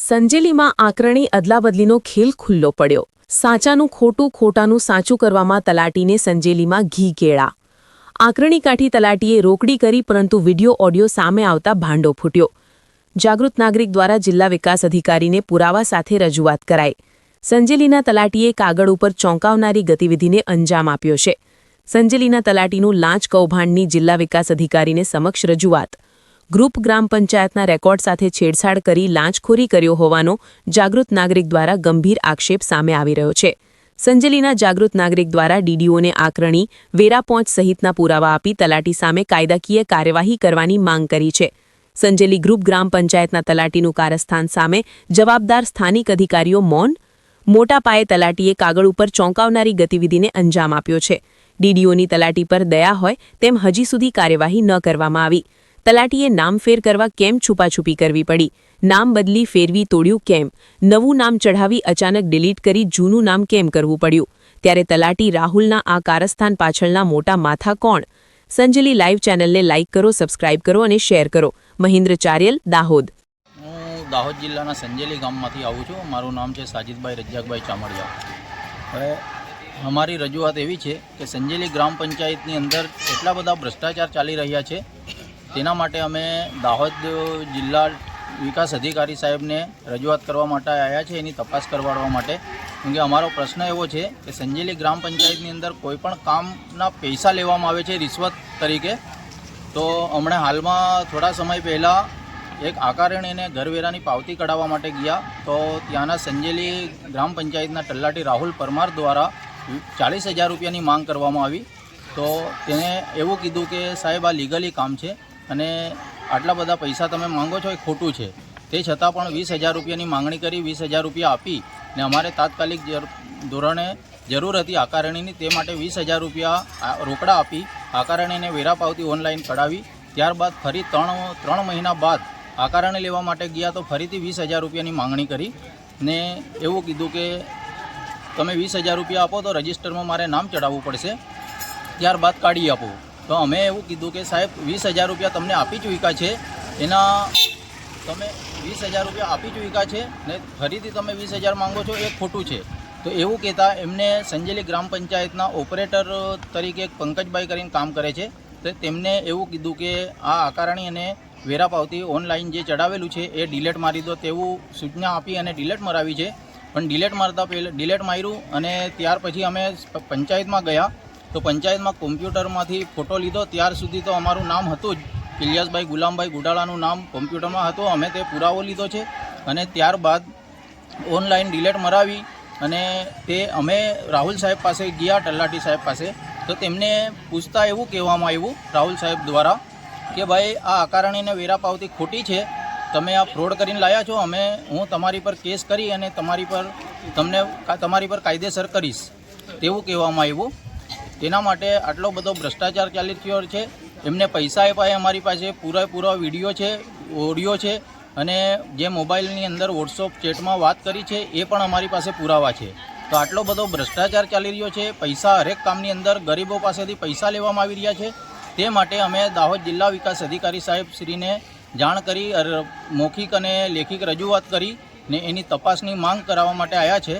સંજેલીમાં આકરણી અદલાબદલીનો ખેલ ખુલ્લો પડ્યો. સાચાનું ખોટું ખોટાનું સાચું કરવામાં તલાટીને સંજેલીમાં ઘી કેળા. આકરણી કાઠી તલાટીએ રોકડી કરી, પરંતુ વિડિયો ઓડિયો સામે આવતા ભાંડો ફૂટ્યો. જાગૃત નાગરિક દ્વારા જિલ્લા વિકાસ અધિકારીને પુરાવા સાથે રજૂઆત કરાઈ. સંજેલીના તલાટીએ કાગળ ઉપર ચોંકાવનારી ગતિવિધિને અંજામ આપ્યો છે. સંજેલીના તલાટીનું લાંચ કૌભાંડની જિલ્લા વિકાસ અધિકારીને સમક્ષ રજૂઆત. ગ્રુપ ગ્રામ પંચાયતના રેકોર્ડ સાથે છેડછાડ કરી લાંચખોરી કર્યો હોવાનો જાગૃત નાગરિક દ્વારા ગંભીર આક્ષેપ સામે આવી રહ્યો છે. સંજેલીના જાગૃત નાગરિક દ્વારા ડીડીઓને આકરણી, વેરા પહોંચ સહિતના પુરાવા આપી તલાટી સામે કાયદાકીય કાર્યવાહી કરવાની માંગ કરી છે. સંજેલી ગ્રુપ ગ્રામ પંચાયતના તલાટીનું કારસ્થાન સામે જવાબદાર સ્થાનિક અધિકારીઓ મૌન, મોટા પાયે તલાટીએ કાગળ ઉપર ચોંકાવનારી ગતિવિધિને અંજામ આપ્યો છે. ડીડીઓની તલાટી પર દયા હોય તેમ હજી સુધી કાર્યવાહી ન કરવામાં આવી. તલાટીએ નામ ફેર કરવા કેમ છુપાછુપી કરવી પડી? નામ બદલી ફેરવી તોડ્યું કેમ? નવું નામ ચઢાવી અચાનક ડિલીટ કરી જૂનું નામ કેમ કરવું પડ્યું? ત્યારે તલાટી રાહુલના આ કારસ્થાન પાછળના મોટા માથા કોણ? સંજલી લાઈવ ચેનલને લાઇક કરો, સબસ્ક્રાઇબ કરો અને શેર કરો. મહિન્દ્ર ચારિયલ, દાહોદ. હું દાહોદ જિલ્લાના સંજેલી ગામમાંથી આવું છું. મારું નામ છે સાજિદભાઈ રજાકભાઈ ચામડિયા. હવે અમારી રજૂઆત એવી છે કે સંજેલી ગ્રામ પંચાયતની અંદર એટલા બધા ભ્રષ્ટાચાર ચાલી રહ્યા છે તેના માટે અમે દાહોદ જિલ્લા વિકાસ અધિકારી સાહેબને રજૂઆત કરવા માટે આવ્યા છે, એની તપાસ કરવાડવા માટે. કેમ કે અમારો પ્રશ્ન એવો છે કે સંજેલી ગ્રામ પંચાયતની અંદર કોઈપણ કામના પૈસા લેવામાં આવે છે રિશ્વત તરીકે, તો હમણાં હાલમાં થોડા સમય પહેલાં એક આકારણીને ઘરવેરાની પાવતી કઢાવવા માટે ગયા. તો ત્યાંના સંજેલી ગ્રામ પંચાયતના તલાટી રાહુલ પરમાર દ્વારા ચાલીસ હજાર રૂપિયાની માંગ કરવામાં આવી. તો તેણે એવું કીધું કે સાહેબ, આ લીગલી કામ છે. અને આટલા બધા પૈસા તમે માંગો છો એ ખોટું છે. તે છતાં પણ વીસ હજાર રૂપિયાની માંગણી કરી, વીસ હજાર રૂપિયા આપી ને અમારે તાત્કાલિક ધોરણે જરૂર હતી આકારણીની તે માટે વીસ હજાર રૂપિયા રોકડા આપી આકારણીને વેરા પાવતી ઓનલાઈન કઢાવી. ત્યારબાદ ફરી ત્રણ ત્રણ મહિના બાદ આકારણી લેવા માટે ગયા તો ફરીથી વીસ હજાર રૂપિયાની માંગણી કરી ને એવું કીધું કે તમે વીસ હજાર રૂપિયા આપો તો રજિસ્ટરમાં મારે નામ ચડાવવું પડશે. ત્યારબાદ કાઢી આપો. તો અમે એવું કીધું કે સાહેબ, વીસ હજાર રૂપિયા તમને આપી ચૂક્યા છે. એના તમે વીસ હજાર રૂપિયા આપી ચૂક્યા છે ને ફરીથી તમે વીસ હજાર માંગો છો એ ખોટું છે. તો એવું કહેતા એમને સંજેલી ગ્રામ પંચાયતના ઓપરેટર તરીકે પંકજભાઈ કરીને કામ કરે છે. તો તેમને એવું કીધું કે આ આકારણી અને વેરા પાવતી ઓનલાઈન જે ચડાવેલું છે એ ડિલેટ મારી દો તેવું સૂચના આપી અને ડિલેટ મરાવી છે. પણ ડિલેટ મારતા પહેલાં, ડિલેટ માર્યું અને ત્યાર પછી અમે પંચાયતમાં ગયા. તો પંચાયતમાં કોમ્પ્યુટરમાંથી ફોટો લીધો, ત્યાર સુધી તો અમારું નામ હતું જ ઇલિયાસભાઈ ગુલામભાઈ ગુડાળાનું નામ કોમ્પ્યુટરમાં હતું. અમે તે પુરાવો લીધો છે અને ત્યારબાદ ઓનલાઈન ડિલેટ મરાવી અને તે અમે રાહુલ સાહેબ પાસે ગયા તલાટી સાહેબ પાસે. તો તેમને પૂછતા એવું કહેવામાં આવ્યું રાહુલ સાહેબ દ્વારા કે ભાઈ, આ આકારણીને વેરા પાવતી ખોટી છે. તમે આ ફ્રોડ કરીને લાયા છો. અમે, હું તમારી પર કેસ કરી અને તમારી પર તમને તમારી પર કાયદેસર કરીશ. તેવું કહેવામાં આવ્યું. તેના માટે આટલો બધો ભ્રષ્ટાચાર ચાલી રહ્યો છે. એમને પૈસા આપ્યા અમારી પાસે, પૂરેપૂરો વીડિયો છે, ઓડિયો છે, અને જે મોબાઈલની અંદર વોટ્સઅપ ચેટમાં વાત કરી છે, એ પણ અમારી પાસે પુરાવા છે. તો આટલો બધો ભ્રષ્ટાચાર ચાલી રહ્યો છે, પૈસા હરેક કામની અંદર ગરીબો પાસેથી પૈસા લેવામાં આવી રહ્યા છે. તે માટે અમે દાહોદ જિલ્લા વિકાસ અધિકારી સાહેબ શ્રીને જાણ કરી મૌખિક અને લેખિક રજૂઆત કરી ને એની તપાસની માંગ કરાવવા માટે આવ્યા છે.